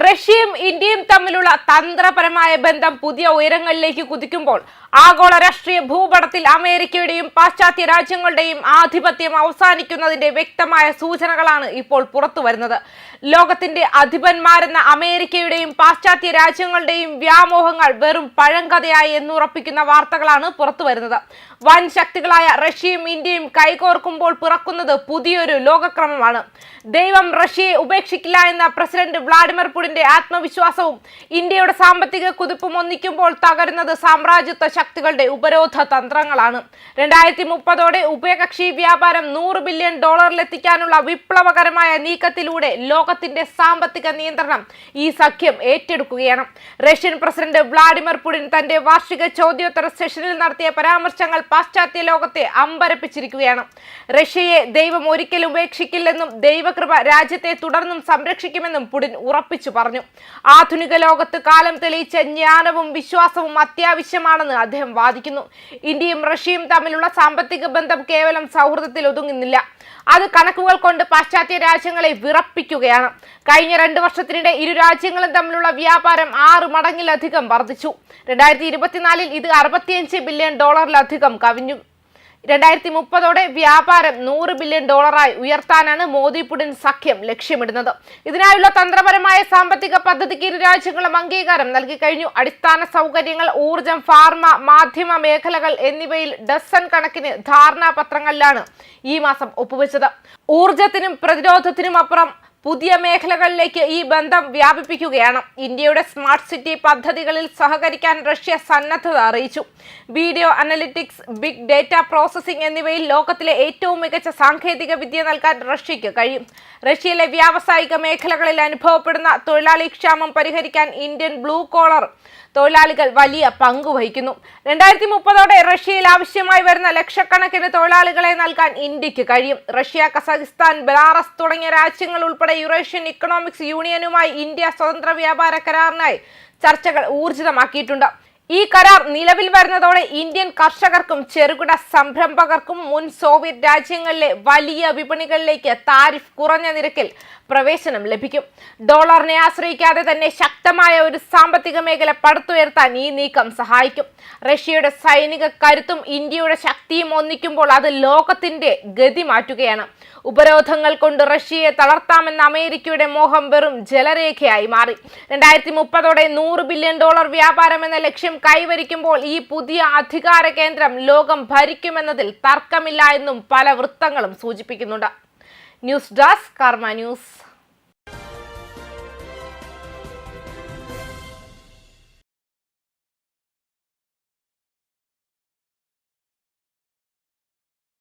R. റഷ്യയും ഇന്ത്യയും തമ്മിലുള്ള തന്ത്രപരമായ ബന്ധം പുതിയ ഉയരങ്ങളിലേക്ക് കുതിക്കുമ്പോൾ ആഗോള രാഷ്ട്രീയ ഭൂപടത്തിൽ അമേരിക്കയുടെയും പാശ്ചാത്യ രാജ്യങ്ങളുടെയും ആധിപത്യം അവസാനിക്കുന്നതിന്റെ വ്യക്തമായ സൂചനകളാണ് ഇപ്പോൾ പുറത്തു വരുന്നത്. ലോകത്തിന്റെ അധിപന്മാരെന്ന അമേരിക്കയുടെയും പാശ്ചാത്യ രാജ്യങ്ങളുടെയും വ്യാമോഹങ്ങൾ വെറും പഴങ്കഥയായി എന്നുറപ്പിക്കുന്ന വാർത്തകളാണ് പുറത്തു വരുന്നത്. വൻ ശക്തികളായ റഷ്യയും ഇന്ത്യയും കൈകോർക്കുമ്പോൾ പിറക്കുന്നത് പുതിയൊരു ലോകക്രമമാണ്. ദൈവം റഷ്യയെ ഉപേക്ഷിക്കില്ല എന്ന പ്രസിഡന്റ് വ്ളാഡിമിർ പുടിന്റെ ആത്മവിശ്വാസവും ഇന്ത്യയുടെ സാമ്പത്തിക കുതിപ്പും ഒന്നിക്കുമ്പോൾ തകരുന്നത് സാമ്രാജ്യത്വ ശക്തികളുടെ ഉപരോധ തന്ത്രങ്ങളാണ്. രണ്ടായിരത്തി മുപ്പതോടെ ഉഭയകക്ഷി വ്യാപാരം നൂറ് ബില്യൺ ഡോളറിലെത്തിക്കാനുള്ള വിപ്ലവകരമായ നീക്കത്തിലൂടെ ലോകത്തിന്റെ സാമ്പത്തിക നിയന്ത്രണം ഈ സഖ്യം ഏറ്റെടുക്കുകയാണ്. റഷ്യൻ പ്രസിഡന്റ് വ്ളാഡിമിർ പുടിൻ തന്റെ വാർഷിക ചോദ്യോത്തര സെഷനിൽ നടത്തിയ പരാമർശങ്ങൾ പാശ്ചാത്യ ലോകത്തെ അമ്പരപ്പിച്ചിരിക്കുകയാണ്. റഷ്യയെ ദൈവം ഒരിക്കലും ഉപേക്ഷിക്കില്ലെന്നും ദൈവകൃപ രാജ്യത്തെ തുടർന്നും സംരക്ഷിക്കുമെന്നും പുടിൻ ഉറപ്പിച്ചു പറഞ്ഞു. ആധുനിക ലോകത്ത് കാലം തെളിയിച്ച ജ്ഞാനവും വിശ്വാസവും അത്യാവശ്യമാണെന്ന് അദ്ദേഹം വാദിക്കുന്നു. ഇന്ത്യയും റഷ്യയും തമ്മിലുള്ള സാമ്പത്തിക ബന്ധം കേവലം സൗഹൃദത്തിൽ ഒതുങ്ങുന്നില്ല. അത് കണക്കുകൾ കൊണ്ട് പാശ്ചാത്യ രാജ്യങ്ങളെ വിറപ്പിക്കുകയാണ്. കഴിഞ്ഞ രണ്ട് വർഷത്തിനിടെ ഇരു രാജ്യങ്ങളും തമ്മിലുള്ള വ്യാപാരം ആറ് മടങ്ങിലധികം വർദ്ധിച്ചു. രണ്ടായിരത്തി ഇരുപത്തിനാലിൽ ഇത് അറുപത്തിയഞ്ച് ബില്യൺ ഡോളറിലധികം കവിഞ്ഞു. രണ്ടായിരത്തി മുപ്പതോടെ വ്യാപാരം നൂറ് ബില്യൺ ഡോളറായി ഉയർത്താനാണ് മോദി പുടിൻ സഖ്യം ലക്ഷ്യമിടുന്നത്. ഇതിനായുള്ള തന്ത്രപരമായ സാമ്പത്തിക പദ്ധതിക്ക് ഇരു രാജ്യങ്ങളും അംഗീകാരം നൽകി കഴിഞ്ഞു. അടിസ്ഥാന സൗകര്യങ്ങൾ ഊർജം ഫാർമ മാധ്യമ മേഖലകൾ എന്നിവയിൽ ഡസൺ കണക്കിന് ധാരണാപത്രങ്ങളിലാണ് ഈ മാസം ഒപ്പുവെച്ചത്. ഊർജത്തിനും പ്രതിരോധത്തിനും അപ്പുറം പുതിയ മേഖലകളിലേക്ക് ഈ ബന്ധം വ്യാപിപ്പിക്കുകയാണ്. ഇന്ത്യയുടെ സ്മാർട്ട് സിറ്റി പദ്ധതികളിൽ സഹകരിക്കാൻ റഷ്യ സന്നദ്ധത അറിയിച്ചു. Video analytics big data processing എന്നിവയിൽ ലോകത്തിലെ ഏറ്റവും മികച്ച സാങ്കേതിക വിദ്യ നൽകാൻ റഷ്യയ്ക്ക് കഴിയും. റഷ്യയിലെ വ്യാവസായിക മേഖലകളിൽ അനുഭവപ്പെടുന്ന തൊഴിലാളി ക്ഷാമം പരിഹരിക്കാൻ ഇന്ത്യൻ ബ്ലൂ കോളർ തൊഴിലാളികൾ വലിയ പങ്ക് വഹിക്കുന്നു. രണ്ടായിരത്തി മുപ്പതോടെ റഷ്യയിൽ ആവശ്യമായി വരുന്ന ലക്ഷക്കണക്കിന് തൊഴിലാളികളെ നൽകാൻ ഇന്ത്യയ്ക്ക് കഴിയും. റഷ്യ കസാഖിസ്ഥാൻ ബെലാറസ് തുടങ്ങിയ രാജ്യങ്ങൾ ഉൾപ്പെടെ യുറേഷ്യൻ ഇക്കണോമിക്സ് യൂണിയനുമായി ഇന്ത്യ സ്വതന്ത്ര വ്യാപാര കരാറിനായി ചർച്ചകൾ ഊർജിതമാക്കിയിട്ടുണ്ട്. ഈ കരാർ നിലവിൽ വരുന്നതോടെ ഇന്ത്യൻ കർഷകർക്കും ചെറുകിട സംരംഭകർക്കും മുൻ സോവിയറ്റ് രാജ്യങ്ങളിലെ വലിയ വിപണികളിലേക്ക് താരിഫ് കുറഞ്ഞ നിരക്കിൽ പ്രവേശനം ലഭിക്കും. ഡോളറിനെ ആശ്രയിക്കാതെ തന്നെ ശക്തമായ ഒരു സാമ്പത്തിക മേഖല പടുത്തുയർത്താൻ ഈ നീക്കം സഹായിക്കും. റഷ്യയുടെ സൈനിക കരുത്തും ഇന്ത്യയുടെ ശക്തിയും ഒന്നിക്കുമ്പോൾ അത് ലോകത്തിന്റെ ഗതി മാറ്റുകയാണ്. ഉപരോധങ്ങൾ കൊണ്ട് റഷ്യയെ തളർത്താമെന്ന അമേരിക്കയുടെ മോഹം വെറും ജലരേഖയായി മാറി. രണ്ടായിരത്തി മുപ്പതോടെ നൂറ് ബില്യൺ ഡോളർ വ്യാപാരം എന്ന ലക്ഷ്യം കൈവരിക്കുമ്പോൾ ഈ പുതിയ അധികാര കേന്ദ്രം ലോകം ഭരിക്കുമെന്നതിൽ തർക്കമില്ല എന്നും പല വൃത്തങ്ങളും സൂചിപ്പിക്കുന്നുണ്ട്. News desk Karma news.